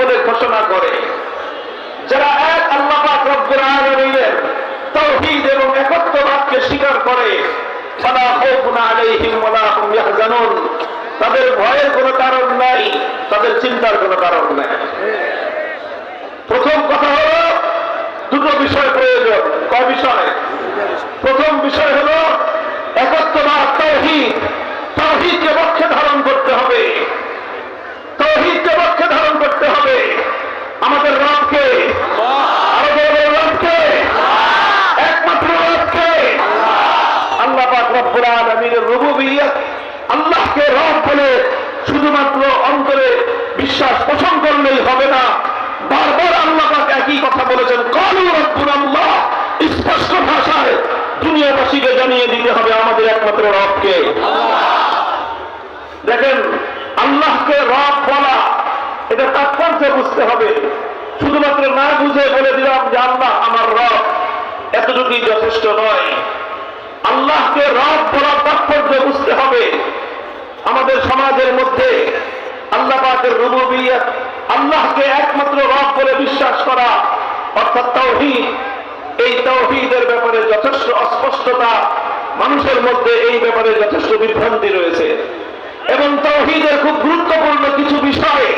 বলে ঘোষণা করে, যারা এক আল্লাহ রব্বুল আলামিনের তাওহীদ এবং একত্ববাদকে স্বীকার করে, ফালা খাউফুন আলাইহিম ওয়ালা হুম ইয়াহজানুন। তাদের ভয়ের কোনো কারণ নাই, তাদের চিন্তার কোনো কারণ নাই। প্রথম কথা হলো, দুটো বিষয় প্রয়োজন। কয় বিষয়? প্রথম বিষয় হলো একত্ববাদ তৌহিদ তৌহিদকে পক্ষে ধারণ করতে হবে তৌহিদকে পক্ষে ধারণ করতে হবে আমাদের রবকে আরও বড় বড় রবকে একমাত্র রবকে আল্লাহ পাক আলামিনের আল্লাহকে রব বলে শুধুমাত্র অন্তরে বিশ্বাস পোষণ করলেই হবে না। বারবার আল্লাহ একই কথা বলেছেন, কালু রব্বুল আল্লাহ স্পষ্ট ভাষায় দুনিয়াবাসীকে জানিয়ে দিতে হবে আমাদের একমাত্র রবকে। দেখেন, আল্লাহকে রব বলা, এটা তাৎপর্য বুঝতে হবে। শুধুমাত্র না বুঝে বলে দিলাম যে আল্লাহ আমার রব এতটুকুই যথেষ্ট নয় আল্লাহকে রব বলার তাৎপর্য বুঝতে হবে সমাজের মধ্যে আল্লাহ আল্লাহকে একমাত্র রব বলে বিশ্বাস করা, অর্থাৎ তৌহিদ। এই তৌহিদের ব্যাপারে যথেষ্ট অস্পষ্টতা মানুষের মধ্যে এই ব্যাপারে যথেষ্ট বিভ্রান্তি রয়েছে। এবং তৌহিদের খুব গুরুত্বপূর্ণ কিছু বিষয়